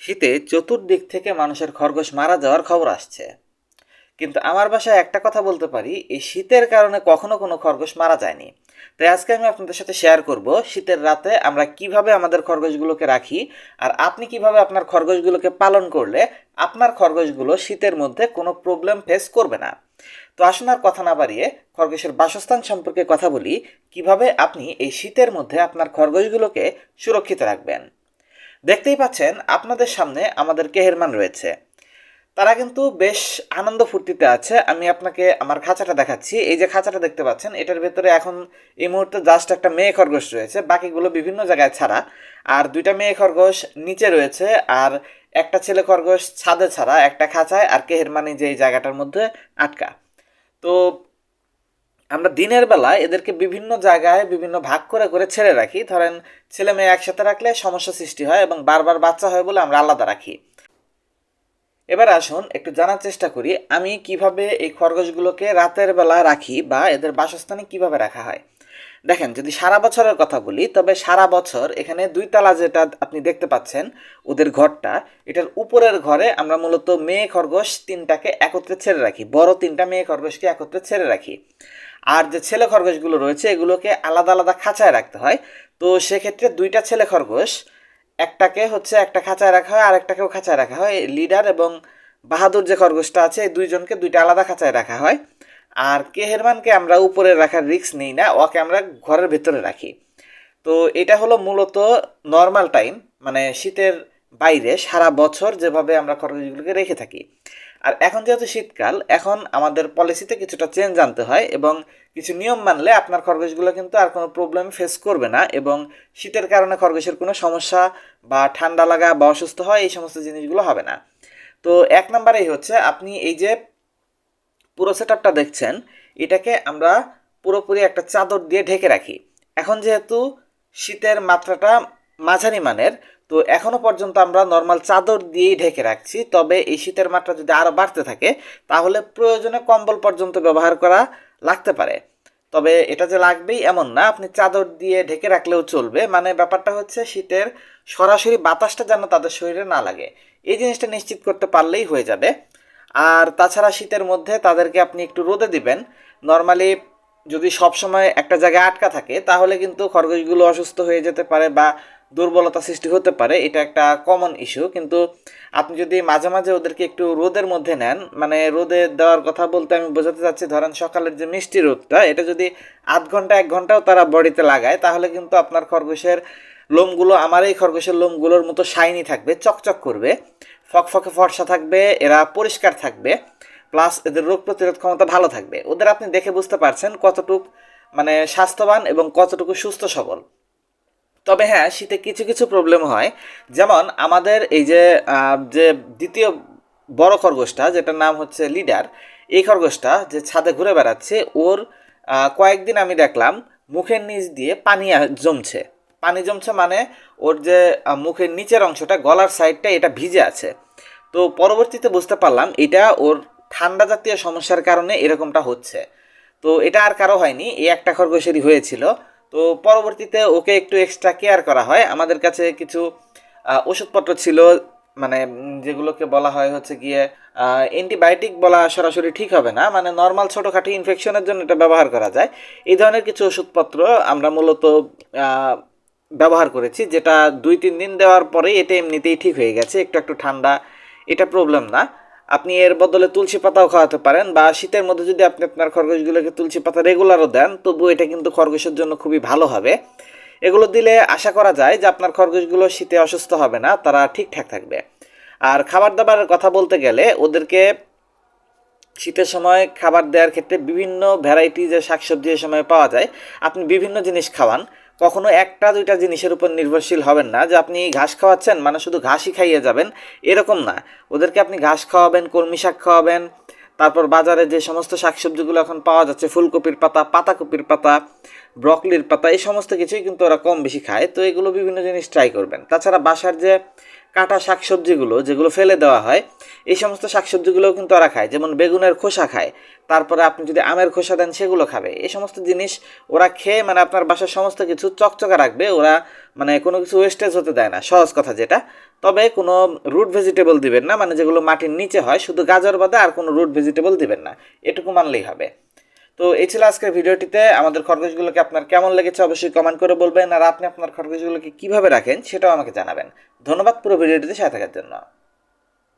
শীতে চতুর্দিক থেকে মানুষের খরগোশ মারা যাওয়ার খবর আসছে। কিন্তু আমার বাসায় একটা কথা বলতে পারি, এই শীতের কারণে কখনো কোনো খরগোশ মারা যায়নি। তাই আজকে আমি আপনাদের সাথে শেয়ার করব শীতের রাতে আমরা কীভাবে আমাদের খরগোশগুলোকে রাখি আর আপনি কীভাবে আপনার খরগোশগুলোকে পালন করলে আপনার খরগোশগুলো শীতের মধ্যে কোনো প্রবলেম ফেস করবে না। তো আসুন আর কথা না বাড়িয়ে খরগোশের বাসস্থান সম্পর্কে কথা বলি, কীভাবে আপনি এই শীতের মধ্যে আপনার খরগোশগুলোকে সুরক্ষিত রাখবেন। দেখতেই পাচ্ছেন, আপনাদের সামনে আমাদের কেহেরমান রয়েছে। তারা কিন্তু বেশ আনন্দ ফুর্তিতে আছে। আমি আপনাকে আমার খাঁচাটা দেখাচ্ছি। এই যে খাঁচাটা দেখতে পাচ্ছেন, এটার ভেতরে এখন এই মুহূর্তে জাস্ট একটা মেয়ে খরগোশ রয়েছে। বাকিগুলো বিভিন্ন জায়গায় ছাড়া। আর দুইটা মেয়ে খরগোশ নিচে রয়েছে। আর একটা ছেলে খরগোশ ছাদে ছাড়া, একটা খাঁচায়। আর কেহেরমানি যে এই জায়গাটার মধ্যে আটকা। তো আমরা দিনের বেলা এদেরকে বিভিন্ন জায়গায় বিভিন্ন ভাগ করে করে ছেড়ে রাখি। ধরেন, ছেলে মেয়ে একসাথে রাখলে সমস্যা সৃষ্টি হয় এবং বারবার বাচ্চা হয় বলে আমরা আলাদা রাখি। এবার আসুন একটু জানার চেষ্টা করি, আমি কীভাবে এই খরগোশগুলোকে রাতের বেলা রাখি বা এদের বাসস্থানে কীভাবে রাখা হয়? দেখেন, যদি সারা বছরের কথা বলি, তবে সারা বছর এখানে দুই তালা যেটা আপনি দেখতে পাচ্ছেন, ওদের ঘরটা, এটার উপরের ঘরে আমরা মূলত মেয়ে খরগোশ তিনটাকে একত্রে ছেড়ে রাখি। বড় তিনটা মেয়ে খরগোশকে একত্রে ছেড়ে রাখি। আর যে ছেলে খরগোশগুলো রয়েছে, এগুলোকে আলাদা আলাদা খাঁচায় রাখতে হয়। তো সেক্ষেত্রে দুইটা ছেলে খরগোশ, একটাকে হচ্ছে একটা খাঁচায় রাখা হয় আর একটাকেও খাঁচায় রাখা হয়। লিডার এবং বাহাদুর যে খরগোশটা আছে দুইজনকে দুইটা আলাদা খাঁচায় রাখা হয়। আর কেহেরমানকে আমরা উপরে রাখার রিস্ক নিই না, ওকে আমরা ঘরের ভেতরে রাখি। তো এটা হলো মূলত নর্মাল টাইম মানে শীতের বাইরে সারা বছর যেভাবে আমরা খরগোশগুলোকে রেখে থাকি। আর এখন যেহেতু শীতকাল, এখন আমাদের পলিসিতে কিছুটা চেঞ্জ আনতে হয় এবং কিছু নিয়ম মানলে আপনার খরগোশগুলো কিন্তু আর কোনো প্রবলেম ফেস করবে না এবং শীতের কারণে খরগোশের কোনো সমস্যা বা ঠান্ডা লাগা বা অসুস্থ হয় এই সমস্ত জিনিসগুলো হবে না। তো এক নম্বরেই হচ্ছে আপনি এই যে পুরো সেট দেখছেন, এটাকে আমরা পুরোপুরি একটা চাদর দিয়ে ঢেকে রাখি। এখন যেহেতু শীতের মাত্রাটা মাঝারি মানের, তো এখনও পর্যন্ত আমরা নর্মাল চাদর দিয়েই ঢেকে রাখছি। তবে এই শীতের মাত্রা যদি আরও বাড়তে থাকে, তাহলে প্রয়োজনে কম্বল পর্যন্ত ব্যবহার করা লাগতে পারে। তবে এটা যে লাগবেই এমন না, আপনি চাদর দিয়ে ঢেকে রাখলেও চলবে। মানে ব্যাপারটা হচ্ছে শীতের সরাসরি বাতাসটা যেন তাদের শরীরে না লাগে। এই জিনিসটা নিশ্চিত করতে পারলেই হয়ে যাবে। আর তাছাড়া শীতের মধ্যে তাদেরকে আপনি একটু রোদে দিবেন। নর্মালি যদি সব সময় একটা জায়গায় আটকা থাকে, তাহলে কিন্তু খরগোশগুলো অসুস্থ হয়ে যেতে পারে বা দুর্বলতা সৃষ্টি হতে পারে, এটা একটা কমন ইস্যু কিন্তু আপনি যদি মাঝে মাঝে ওদেরকে একটু রোদের মধ্যে নেন মানে রোদে দেওয়ার কথা বলতে আমি বোঝাতে চাচ্ছি, ধরেন সকালের যে মিষ্টি রোদটা, এটা যদি আধ ঘণ্টা, এক ঘন্টাও তারা বডিতে লাগায়, তাহলে কিন্তু আপনার খরগোশের লোমগুলো, আমার এই খরগোশের লোমগুলোর মতো শাইনি থাকবে, চকচক করবে ফকফকে ফর্সা থাকবে, এরা পরিষ্কার থাকবে প্লাস এদের রোগ প্রতিরোধ ক্ষমতা ভালো থাকবে। ওদের আপনি দেখে বুঝতে পারছেন কতটুক মানে স্বাস্থ্যবান এবং কতটুকু সুস্থ সবল। তবে হ্যাঁ শীতে কিছু কিছু প্রবলেম হয়। যেমন আমাদের এই যে যে দ্বিতীয় বড় খরগোশটা, যেটার নাম হচ্ছে লিডার, এই খরগোশটা যে ছাদে ঘুরে বেড়াচ্ছে, ওর কয়েকদিন আমি দেখলাম, মুখের নিচ দিয়ে পানি জমছে। পানি জমছে মানে ওর যে মুখের নিচের অংশটা, গলার সাইডটা এটা ভিজে আছে। তো পরবর্তীতে বুঝতে পারলাম, এটা ওর ঠান্ডা জাতীয় সমস্যার কারণে এরকমটা হচ্ছে। তো এটা আর কারও হয়নি, এই একটা খরগোশেরই হয়েছিল। তো পরবর্তীতে ওকে একটু এক্সট্রা কেয়ার করা হয়। আমাদের কাছে কিছু ওষুধপত্র ছিল মানে যেগুলোকে বলা হয় হচ্ছে গিয়ে অ্যান্টিবায়োটিক বলা সরাসরি ঠিক হবে না। মানে নর্মাল ছোটোখাটো ইনফেকশনের জন্য এটা ব্যবহার করা যায়। এই ধরনের কিছু ওষুধপত্র আমরা মূলত ব্যবহার করেছি, যেটা দুই, তিন দিন দেওয়ার পরেই এটা এমনিতেই ঠিক হয়ে গেছে, একটু একটু ঠান্ডা, এটা প্রবলেম না। আপনি এর বদলে তুলসী পাতাও খাওয়াতে পারেন বা শীতের মধ্যে যদি আপনি আপনার খরগোশগুলোকে তুলসী পাতা রেগুলারও দেন তবু এটা কিন্তু খরগোশের জন্য খুবই ভালো হবে। এগুলো দিলে আশা করা যায় যে আপনার খরগোশগুলো শীতে অসুস্থ হবে না, তারা ঠিকঠাক থাকবে। আর খাবার দাবারের কথা বলতে গেলে ওদেরকে শীতের সময় খাবার দেওয়ার ক্ষেত্রে বিভিন্ন ভ্যারাইটি যে শাকসবজি এই সময় পাওয়া যায়। আপনি বিভিন্ন জিনিস খাওয়ান কখনো একটা দুইটা জিনিসের উপর নির্ভরশীল হবেন না যে আপনি ঘাস খাওয়াচ্ছেন মানে শুধু ঘাসই খাইয়ে যাবেন, এরকম না। ওদেরকে আপনি ঘাস খাওয়াবেন, কলমি শাক খাওয়াবেন, তারপর বাজারে যে সমস্ত শাকসবজিগুলো এখন পাওয়া যাচ্ছে, ফুলকপির পাতা, পাতাকপির পাতা, ব্রকলির পাতা, এই সমস্ত কিছুই কিন্তু ওরা কম বেশি খায়। তো এগুলো বিভিন্ন জিনিস ট্রাই করবেন। তাছাড়া বাসার যে কাটা শাকসবজিগুলো যেগুলো ফেলে দেওয়া হয়, এই সমস্ত শাকসবজিগুলোও কিন্তু ওরা খায়। যেমন বেগুনের খোসা খায়, তারপরে আপনি যদি আমের খোসা দেন সেগুলো খাবে। এই সমস্ত জিনিস ওরা খেয়ে মানে আপনার বাসার সমস্ত কিছু চকচকা রাখবে, ওরা মানে কোনো কিছু ওয়েস্টেজ হতে দেয় না, সহজ কথা যেটা। তবে কোনো রুট ভেজিটেবল দিবেন না মানে যেগুলো মাটির নিচে হয়, শুধু গাজর বাদে আর কোনো রুট ভেজিটেবল দিবেন না। এটুকু মানলেই হবে। তো এই ছিল আজকের ভিডিওটিতে। আমাদের খরগোশগুলোকে আপনার কেমন লেগেছে অবশ্যই কমেন্ট করে বলবেন। আর আপনি আপনার খরগোশগুলোকে কীভাবে রাখেন সেটাও আমাকে জানাবেন। ধন্যবাদ পুরো ভিডিওটিতে সাথে থাকার জন্য।